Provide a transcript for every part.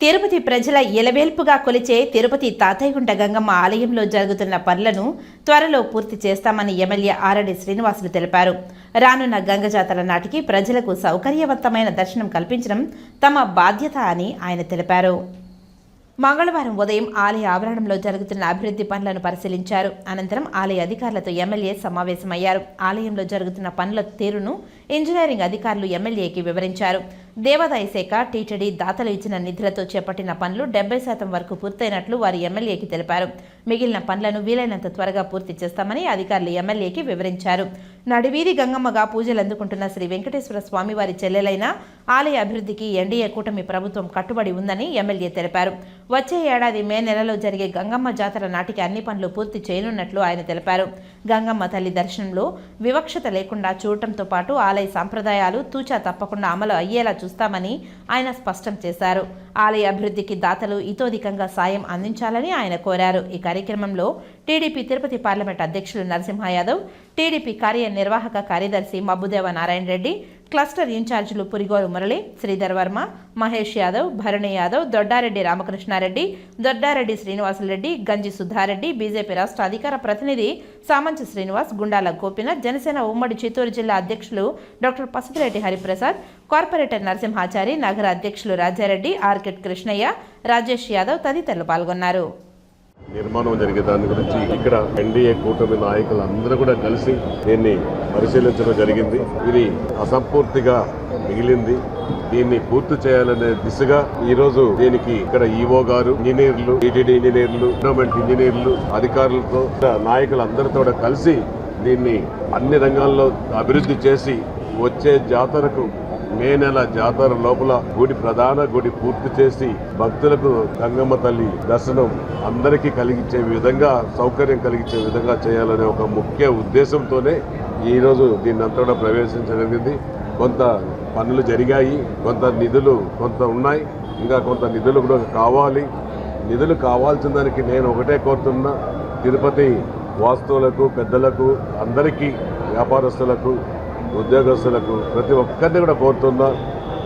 తిరుపతి ప్రజల ఎలవేల్పుగా కొలిచే తిరుపతి తాతయ్యగుంట గంగమ్మ ఆలయంలో జరుగుతున్న పనులను త్వరలో పూర్తి చేస్తామని ఎమ్మెల్యే ఆరడి శ్రీనివాసులు తెలిపారు. రానున్న గంగ జాతర నాటికి ప్రజలకు సౌకర్యవంతమైన దర్శనం కల్పించడం తమ బాధ్యత అని ఆయన తెలిపారు. మంగళవారం ఉదయం ఆలయ ఆవరణంలో జరుగుతున్న అభివృద్ధి పనులను పరిశీలించారు. అనంతరం ఆలయ అధికారులతో ఎమ్మెల్యే సమావేశమయ్యారు. ఆలయంలో జరుగుతున్న పనుల తీరును ఇంజనీరింగ్ అధికారులు ఎమ్మెల్యేకి వివరించారు. దేవాదాయ శాఖ టీటీడీ దాతలు ఇచ్చిన నిధులతో చేపట్టిన పనులు డెబ్బై శాతం వరకు పూర్తయినట్లు వారు ఎమ్మెల్యేకి తెలిపారు. మిగిలిన పనులను వీలైనంత త్వరగా పూర్తి చేస్తామని అధికారులు ఎమ్మెల్యేకి వివరించారు. నడివీధి గంగమ్మగా పూజలు అందుకుంటున్న శ్రీ వెంకటేశ్వర స్వామి వారి చెల్లెలైన ఆలయ అభివృద్ధికి ఎన్డీఏ కూటమి ప్రభుత్వం కట్టుబడి ఉందని ఎమ్మెల్యే తెలిపారు. వచ్చే ఏడాది మే నెలలో జరిగే గంగమ్మ జాతర నాటికి అన్ని పనులు పూర్తి చేయనున్నట్లు ఆయన తెలిపారు. గంగమ్మ తల్లి దర్శనంలో వివక్షత లేకుండా చూడటంతో పాటు ఆలయ సాంప్రదాయాలు తూచా తప్పకుండా అమలు అయ్యేలా చూస్తామని ఆయన స్పష్టం చేశారు. ఆలయ అభివృద్ధికి దాతలు ఇతోధికంగా సాయం అందించాలని ఆయన కోరారు. ఈ కార్యక్రమంలో టీడీపీ తిరుపతి పార్లమెంట్ అధ్యక్షులు నరసింహ యాదవ్ టీడీపీ కార్యనిర్వాహక కార్యదర్శి మబ్బుదేవ నారాయణ రెడ్డి క్లస్టర్ ఇన్ఛార్జీలు పురిగోలు మురళి శ్రీధర్ వర్మ మహేష్ యాదవ్ భరణి యాదవ్ దొడ్డారెడ్డి రామకృష్ణారెడ్డి దొడ్డారెడ్డి శ్రీనివాసరెడ్డి గంజి సుధారెడ్డి బీజేపీ రాష్ట్ర అధికార ప్రతినిధి సామంచి శ్రీనివాస్ గుండాల గోపినాథ్ జనసేన ఉమ్మడి చిత్తూరు జిల్లా అధ్యక్షులు డాక్టర్ పసుపురెడ్డి హరిప్రసాద్ కార్పొరేటర్ నరసింహాచారి నగర అధ్యక్షులు రాజారెడ్డి ఆర్కెట్ కృష్ణయ్య రాజేష్ యాదవ్ తదితరులు పాల్గొన్నారు. నిర్మాణం జరిగే దాని గురించి ఇక్కడ ఎన్డీఏ కూటమి నాయకులు అందరూ కూడా కలిసి దీన్ని పరిశీలించడం జరిగింది. ఇది అసంపూర్తిగా మిగిలింది. దీన్ని పూర్తి చేయాలనే దిశగా ఈ రోజు దీనికి ఇక్కడ ఈఓ గారు ఇంజనీర్లు టీటీడీ ఇంజనీర్లు గవర్నమెంట్ ఇంజనీర్లు అధికారులతో నాయకులు అందరితో కలిసి దీన్ని అన్ని రంగాల్లో అభివృద్ధి చేసి వచ్చే జాతరకు మే నెల జాతర లోపల గుడి ప్రధాన గుడి పూర్తి చేసి భక్తులకు గంగమ్మ తల్లి దర్శనం అందరికీ కలిగించే విధంగా సౌకర్యం కలిగించే విధంగా చేయాలనే ఒక ముఖ్య ఉద్దేశంతోనే ఈరోజు దీన్ని అంతా కూడా ప్రవేశించగలిగింది కొంత పనులు జరిగాయి కొంత నిధులు కొంత ఉన్నాయి. ఇంకా కొంత నిధులు కూడా కావాలి. నిధులు కావాల్సిన దానికి నేను ఒకటే కోరుతున్నా. తిరుపతి వాస్తువులకు పెద్దలకు అందరికీ వ్యాపారస్తులకు ఉద్యోగస్తులకు ప్రతి ఒక్కరిని కూడా కోరుతున్నా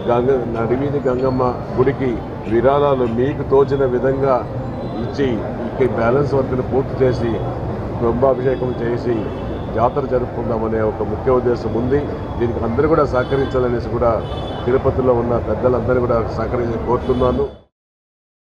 గంగ నడివీధి గంగమ్మ గుడికి విరాళాలు మీకు తోచిన విధంగా ఇచ్చి ఈ బ్యాలెన్స్ వర్క్ని పూర్తి చేసి కుంభాభిషేకం చేసి జాతర జరుపుకుందామనే ఒక ముఖ్య ఉద్దేశం ఉంది. దీనికి అందరూ కూడా సహకరించాలనేసి కూడా తిరుపతిలో ఉన్న పెద్దలందరూ కూడా సహకరించి కోరుతున్నాను.